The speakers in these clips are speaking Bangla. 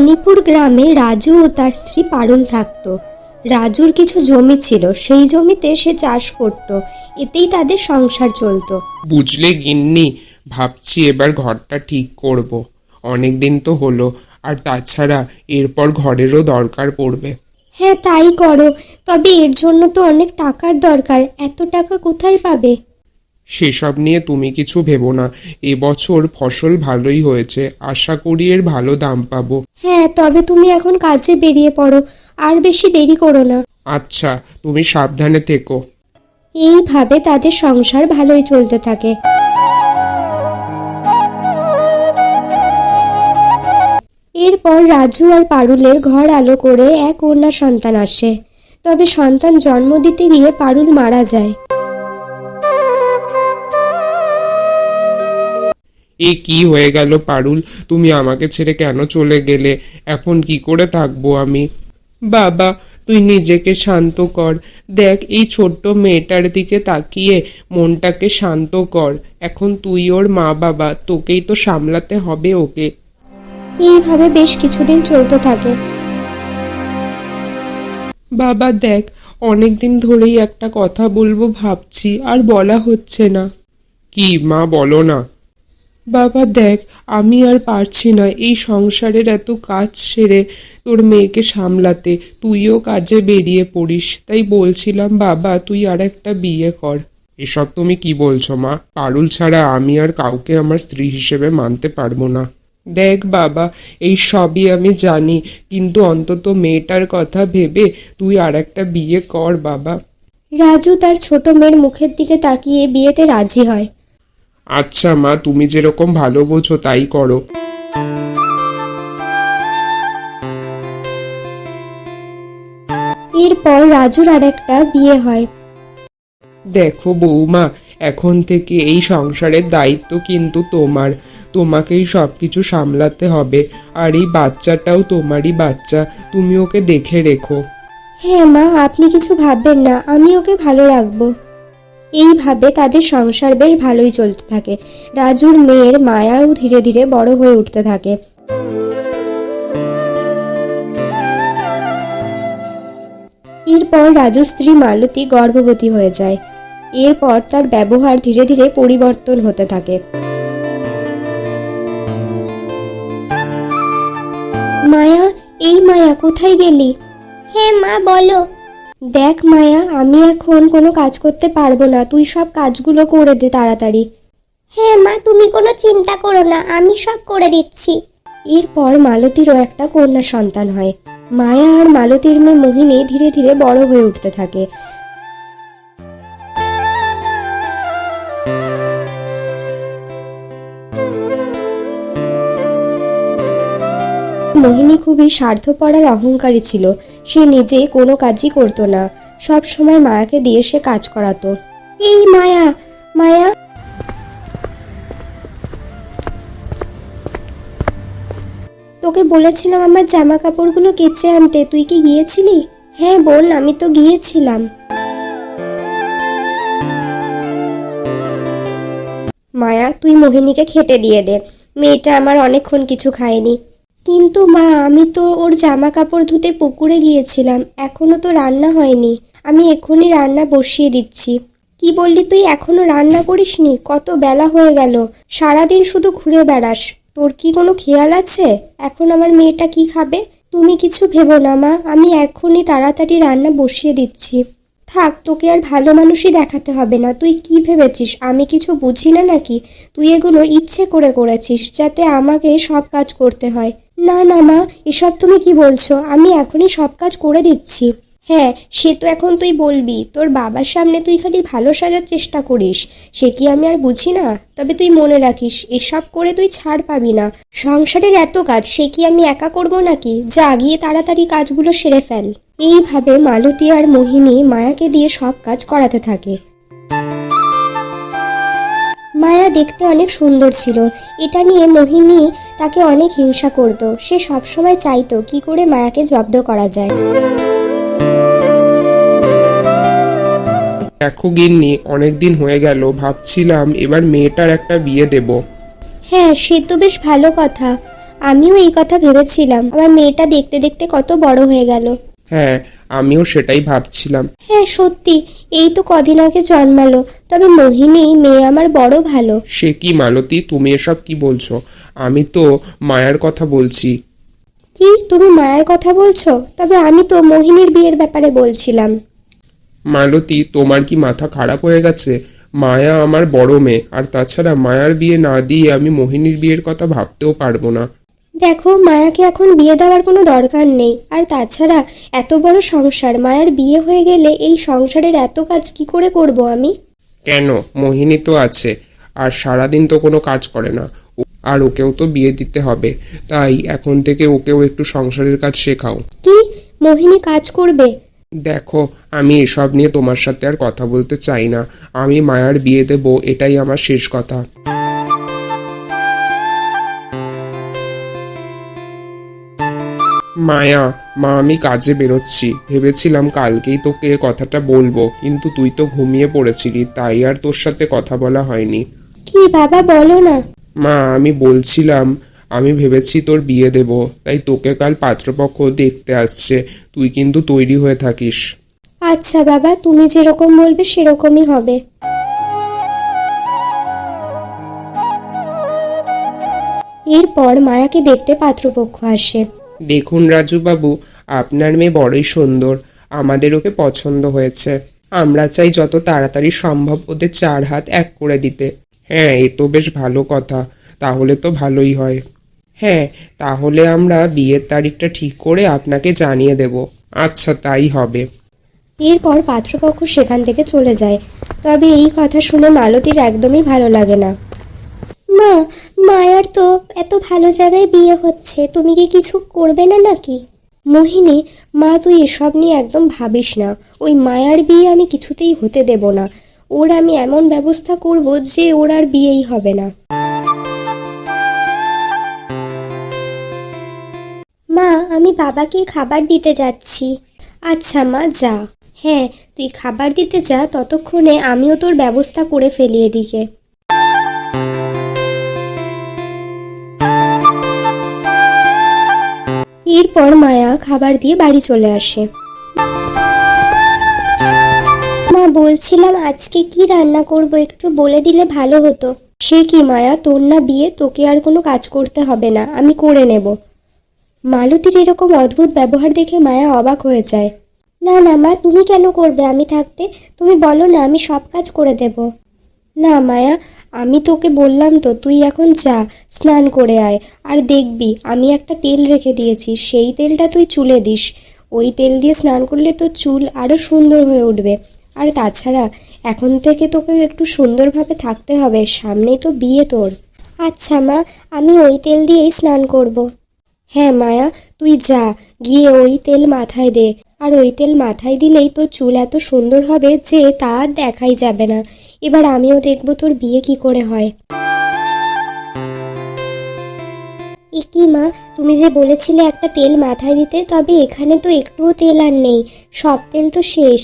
মণিপুর গ্রামে রাজু ও তার স্ত্রী পারুল থাকত। রাজুর কিছু জমি ছিল সেই জমিতে সে চাষ করত। এতেই তাদের সংসার চলতো। বুঝলে গিন্নি ভাবছি এবার ঘরটা ঠিক করব। অনেক দিন তো হলো আর তাছাড়া এরপর ঘরেরও দরকার পড়বে। হ্যাঁ তাই করো। তবে এর জন্য তো অনেক টাকার দরকার। এত টাকা কোথায় পাবে? সেসব নিয়ে তুমি কিছু ভেবো না। এবছর ফসল ভালোই হয়েছে। আশা করি এর ভালো দাম পাবো। হ্যাঁ তবে তুমি এখন কাজে বেরিয়ে পড়ো। আর বেশি দেরি করো না। আচ্ছা তুমি সাবধানে থেকো। এইভাবে তাদের সংসার ভালোই চলতে থাকে। এরপর রাজু আর পারুলের ঘর আলো করে এক কন্যা সন্তান আসে। তবে সন্তান জন্ম দিতে গিয়ে পারুল মারা যায়। এ কি হয়ে গেল পারুল? তুমি আমাকে ছেড়ে কেন চলে গেলে? এখন কি করে থাকব আমি? বাবা তুই নিজেকে শান্ত কর। দেখ এই ছোট্ট মেয়েটার দিকে তাকিয়ে মনটাকে শান্ত কর। এখন তুই ওর মা বাবা তোকেই তো সামলাতে হবে ওকে। এইভাবে বেশ কিছুদিন চলতে থাকে। বাবা দেখ অনেক দিন ধরেই একটা কথা বলব ভাবছি আর বলা হচ্ছে না। কি মা বলো না। বাবা দেখ আমি আর পারছি না এই সংসারের এত কাজ সেরে তোর মেয়েকে সামলাতে। তুইও কাজে বেরিয়ে পড়িস। তাই বলছিলাম বাবা তুই আর একটা বিয়ে কর। এসব তুমি কি বলছো মা? পারুল ছাড়া আমি আর কাউকে আমার স্ত্রী হিসেবে মানতে পারব না। দেখ বাবা এই সবই আমি জানি কিন্তু অন্তত মেয়েটার কথা ভেবে তুই আর একটা বিয়ে কর বাবা। রাজু তার ছোট মেয়ের মুখের দিকে তাকিয়ে বিয়েতে রাজি হয়। আচ্ছা মা তুমি যেরকম ভালো বোঝো তাই করো। এরপর রাজুর আর একটা বিয়ে হয়। দেখো বৌমা এখন থেকে এই সংসারের দায়িত্ব কিন্তু তোমার। তোমাকেই সব কিছু সামলাতে হবে আর এই বাচ্চাটাও তোমারই বাচ্চা তুমি ওকে দেখে রেখো। হ্যাঁ মা আপনি কিছু ভাববেন না আমি ওকে ভালো রাখব। এইভাবে তাদের সংসার বেশ ভালোই চলতে থাকে। রাজুর মেয়ের মায়াও ধীরে ধীরে বড় হয়ে উঠতে থাকে। এরপর রাজুর স্ত্রী মালতী গর্ভবতী হয়ে যায়। এরপর তার ব্যবহার ধীরে ধীরে পরিবর্তন হতে থাকে। মায়া, এই মায়া কোথায় গেলি? হ্যাঁ মা, বলো। দেখ মায়া আমি এখন কোনো কাজ করতে পারব না। তুই সব কাজগুলো করে দে তাড়াতাড়ি। হ্যাঁ মা তুমি কোনো চিন্তা করো না আমি সব করে দিচ্ছি। এরপর মালতীরও একটা কন্যা সন্তান হয়। মায়া আর মালতীর মেয়ে মোহিনী ধীরে ধীরে বড় হয়ে উঠতে থাকে। মোহিনী খুবই স্বার্থপর আর অহংকারী ছিল। সে নিজে কোনো কাজই করতো না। সব সময় মায়াকে দিয়ে সে কাজ করাতো। এই মায়া মায়া। তোকে বলেছিলাম আমার জামা কাপড়গুলো কেচে আনতে। তুই কি গিয়েছিলি? হ্যাঁ বোন, আমি তো গিয়েছিলাম। মায়া, তুই মোহিনীকে খেতে দিয়ে দে। মেয়েটা আমার অনেকক্ষণ কিছু খায়নি। কিন্তু মা, আমি তো ওর জামা কাপড় ধুতে পুকুরে গিয়েছিলাম। এখনও তো রান্না হয়নি। আমি এক্ষুনি রান্না বসিয়ে দিচ্ছি। কি বললি তুই, এখনও রান্না করিসনি? কত বেলা হয়ে গেল। সারাদিন শুধু ঘুরে বেড়াস। তোর কি কোনো খেয়াল আছে? এখন আমার মেয়েটা কি খাবে? তুমি কিছু ভেবো না, মা। আমি এক্ষুনি তাড়াতাড়ি রান্না বসিয়ে দিচ্ছি। থাক, তোকে আর ভালো মানুষই দেখাতে হবে না। তুই কি ভেবেছিস? আমি কিছু বুঝি না নাকি? তুই এগুলো ইচ্ছে করে করেছিস, যাতে আমাকে সব কাজ করতে হয়। না না, মা, এসব তুমি কি বলছো? আমি এখনই সব কাজ করে দিচ্ছি। হ্যাঁ সে তো এখন তুই বলবি, তোর বাবার সামনে তুই খালি ভালো সাজার চেষ্টা করিস। সে কি আমি আর বুঝি না? তবে তুই মনে রাখিস, এসব করে তুই ছাড় পাবি না। সংসারের এত কাজ, সে কি আমি একা করব নাকি? যা, গিয়ে তাড়াতাড়ি কাজগুলো সেরে ফেল। এইভাবে মালতী আর মোহিনী মায়াকে দিয়ে সব কাজ করাতে থাকে। মায়া দেখতে অনেক সুন্দর ছিল। এটা নিয়ে মোহিনী তাকে অনেক হিংসা করত। সে সবসময় চাইতো কি করে মায়াকে জব্দ করা যায়। দেখো গিন্নি অনেকদিন হয়ে গেল ভাবছিলাম এবার মেয়েটার একটা বিয়ে দেব। হ্যাঁ সে তো বেশ ভালো কথা। আমিও এই কথা ভেবেছিলাম। আমার মেয়েটা দেখতে দেখতে কত বড় হয়ে গেল। হ্যাঁ আমিও সেটাই ভাবছিলাম। হ্যাঁ সত্যি এই তো কদিন আগে জন্মালো। তবে মোহিনী মেয়ে আমার বড় ভালো। সে কি মালতী তুমি এসব কি বলছো? আমি তো মায়ার কথা বলছি। কি? তুমি মায়ার কথা বলছো? তবে আমি তো মোহিনীর বিয়ের ব্যাপারে বলছিলাম। মালতী তোমার কি মাথা খারাপ হয়ে গেছে? মায়া আমার বড় মেয়ে আর তাছাড়া মায়ার বিয়ে না দিয়ে আমি মোহিনীর বিয়ের কথা ভাবতেও পারব না। দেখো মায়াকে এখন বিয়ে দেওয়ার কোনো দরকার নেই আর তাছাড়া এত বড় সংসার মায়ার বিয়ে হয়ে গেলে এই সংসারের এত কাজ কি করে করব আমি? কেন? মোহিনী তো আছে আর সারাদিন তো কোনো কাজ করে না। আর ওকেও তো বিয়ে দিতে হবে। তাই এখন থেকে ওকেও একটু সংসারের কাজ শেখাও। কি? মোহিনী কাজ করবে? দেখো আমি এসব নিয়ে তোমার সাথে আর কথা বলতে চাই না। আমি মায়ার বিয়ে দেব এটাই আমার শেষ কথা। মায়া মা আমি কাজে বেরোচ্ছি। ভেবেছিলাম কালকেই তোকে কথাটা বলব কিন্তু তুই তো ঘুমিয়ে পড়েছিলি তাই আর তোর সাথে কথা বলা হয়নি। কি বাবা বলো না। মা আমি বলছিলাম আমি ভেবেছি তোর বিয়ে দেব তাই তোকে কাল পাত্রপক্ষ দেখতে আসছে তুই কিন্তু তৈরি হয়ে থাকিস। আচ্ছা বাবা তুমি যেরকম বলবে সেরকমই হবে। এরপর মায়াকে দেখতে পাত্রপক্ষ আসে। দেখুন রাজু বাবু আপনার মেয়ে বড়ই সুন্দর আমাদের ওকে পছন্দ হয়েছে। আমরা চাই যত তাড়াতাড়ি সম্ভব ওদের চার হাত এক করে দিতে। হ্যাঁ এ তো বেশ ভালো কথা। তাহলে তো ভালোই হয়। হ্যাঁ তাহলে আমরা বিয়ের তারিখটা ঠিক করে আপনাকে জানিয়ে দেব। আচ্ছা তাই হবে। এরপর পাত্রপক্ষ সেখান থেকে চলে যায়। তবে এই কথা শুনে মালতীর একদমই ভালো লাগে না। মা মায়ার তো এত ভালো জায়গায় বিয়ে হচ্ছে তুমি কি কিছু করবে না নাকি? মোহিনী মা তুই এসব নিয়ে একদম ভাবিস না। ওই মায়ার বিয়ে আমি কিছুতেই হতে দেব না। ওর আমি এমন ব্যবস্থা করব যে ওর আর বিয়েই হবে না। মা, আমি বাবাকে খাবার দিতে যাচ্ছি। আচ্ছা মা, যা। হ্যাঁ তুই খাবার দিতে যা, ততক্ষণে আমিও তোর ব্যবস্থা করে ফেলি এদিকে। এরপর মায়া খাবার দিয়ে বাড়ি চলে আসে। বলছিলাম, আজকে কি রান্না করব একটু বলে দিলে ভালো হতো। সে কি মায়া, তোর না বিয়ে, তোকে আর কোনো কাজ করতে হবে না, আমি করে নেব। মালতীর এরকম অদ্ভুত ব্যবহার দেখে মায়া অবাক হয়ে যায়। না না মা, তুমি কেন করবে? আমি থাকতে, তুমি বলো না, আমি সব কাজ করে দেব। না মায়া, আমি তোকে বললাম তো, তুই এখন যা, স্নান করে আয়। আর দেখবি, আমি একটা তেল রেখে দিয়েছি, সেই তেলটা তুই চুলে দিস। ওই তেল দিয়ে স্নান করলে তো চুল আরও সুন্দর হয়ে উঠবে। আর তাছাড়া এখন থেকে তোকে একটু সুন্দরভাবে থাকতে হবে সামনেই তো বিয়ে তোর। আচ্ছা মা আমি ওই তেল দিয়েই স্নান করব। হ্যাঁ মায়া তুই যা গিয়ে ওই তেল মাথায় দে। আর ওই তেল মাথায় দিলেই তোর চুল এত সুন্দর হবে যে তা দেখাই যাবে না। এবার আমিও দেখব তোর বিয়ে কি করে হয়। এ কি মা তুমি যে বলেছিলে একটা তেল মাথায় দিতে তবে এখানে তো একটুও তেল আর নেই। সব তেল তো শেষ।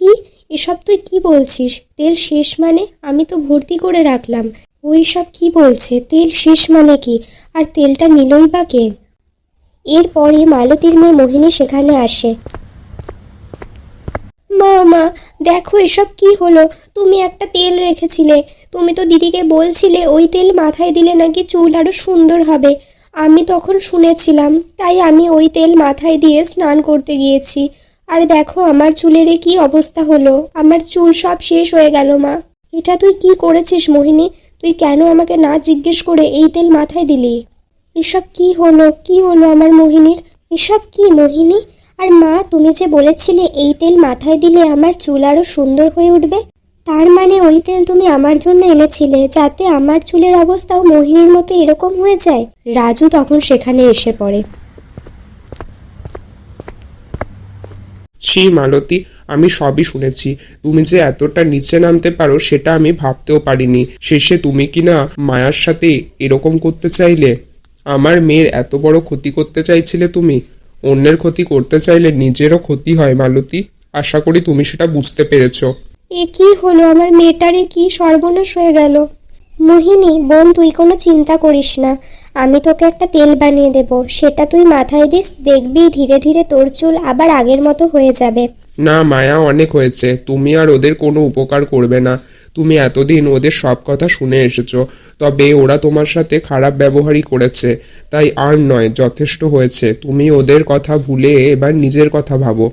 কি? এসব তুই কি বলছিস? তেল শেষ মানে? আমি তো ভর্তি করে রাখলাম। ওই সব কি বলছে? তেল শেষ মানে কি? আর তেলটা নিলই বা কে? এরপরে মালতীর মেয়ে মোহিনী সেখানে আসে। মা মা দেখো এসব কি হলো? তুমি একটা তেল রেখেছিলে। তুমি তো দিদিকে বলছিলে ওই তেল মাথায় দিলে নাকি চুল আরও সুন্দর হবে। আমি তখন শুনেছিলাম, তাই আমি ওই তেল মাথায় দিয়ে স্নান করতে গিয়েছি। আর দেখো, আমার চুলের কি অবস্থা হলো? আমার চুল সব শেষ হয়ে গেল, মা। এটা তুই কি করেছিস, মোহিনী? তুই কেন আমাকে না জিজ্ঞেস করে এই তেল মাথায় দিলি? এসব কি হলো? কি হলো আমার মোহিনীর? এসব কি, মোহিনী? আর মা, তুমি যে বলেছিলে এই তেল মাথায় দিলে আমার চুল আরও সুন্দর হয়ে উঠবে? তার মানে ওই তেল তুমি আমার জন্য এনেছিলে যাতে আমার চুলের অবস্থাও মোহিনীর মতো এরকম হয়ে যায়? রাজু তখন সেখানে এসে পড়ে। ছি মালতী, আমি সবই শুনেছি। তুমি যে এতটা নিচে নামতে পারো, সেটা আমি ভাবতেও পারিনি। শেষে তুমি কি না মায়ার সাথে এরকম করতে চাইলে? আমার মেয়ের এত বড় ক্ষতি করতে চাইছিলে তুমি? অন্যের ক্ষতি করতে চাইলে নিজেরও ক্ষতি হয়, মালতী। আশা করি তুমি সেটা বুঝতে পেরেছ। এ কি হলো? আমার মেয়েটারে কি সর্বনাশ হয়ে গেল? মোহিনী, বোন, তুই কোনো চিন্তা করিস না। আমি তোকে একটা তেল বানিয়ে দেব। সেটা তুই মাথায় দিস দেখবি ধীরে ধীরে তোর চুল আবার আগের মতো হয়ে যাবে। না মায়া অনেক হয়েছে। তুমি আর ওদের কোনো উপকার করবে না। তুমি এতদিন ওদের সব কথা শুনে এসেছ। তবে ওরা তোমার সাথে খারাপ ব্যবহারই করেছে। তাই আর নয় যথেষ্ট হয়েছে। তুমি ওদের কথা ভুলে এবার নিজের কথা ভাবো।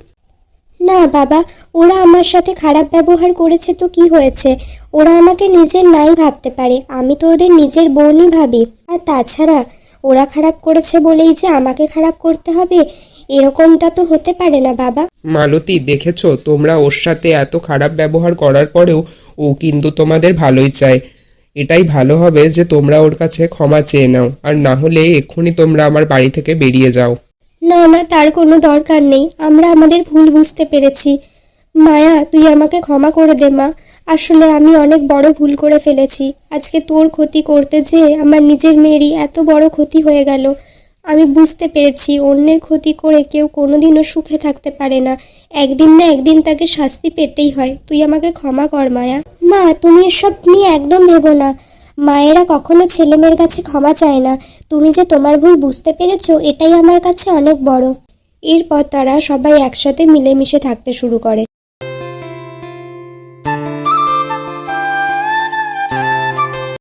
না বাবা ওরা আমার সাথে খারাপ ব্যবহার করেছে তো কি হয়েছে? ওরা আমাকে নিজের নাই ভাবতে পারে আমি তো ওদের নিজের বোনই ভাবি। আর তাছাড়া ওরা খারাপ করেছে বলেই যে আমাকে খারাপ করতে হবে এরকমটা তো হতে পারে না বাবা। মালতী দেখেছ? তোমরা ওর সাথে এত খারাপ ব্যবহার করার পরেও ও কিন্তু তোমাদের ভালোই চায়। এটাই ভালো হবে যে তোমরা ওর কাছে ক্ষমা চেয়ে নাও আর না হলে এক্ষুনি তোমরা আমার বাড়ি থেকে বেরিয়ে যাও। না না তার কোনো দরকার নেই আমরা আমাদের ভুল বুঝতে পেরেছি। মায়া তুই আমাকে ক্ষমা করে দে মা। আসলে আমি অনেক বড় ভুল করে ফেলেছি। আজকে তোর ক্ষতি করতে যেয়ে আমার নিজের মেয়েরই এত বড় ক্ষতি হয়ে গেল, আমি বুঝতে পেরেছি অন্যের ক্ষতি করে কেউ কোনোদিনও সুখে থাকতে পারে না। একদিন না একদিন তাকে শাস্তি পেতেই হয়। তুই আমাকে ক্ষমা কর, মায়া। মা, তুমি এসব নিয়ে একদম ভেবো না। মায়েরা কখনো ছেলেমেয়ের কাছে ক্ষমা চায় না। তুমি যে তোমার ভুল বুঝতে পেরেছ, এটাই আমার কাছে অনেক বড়। এরপর তারা সবাই একসাথে মিলেমিশে থাকতে শুরু করে।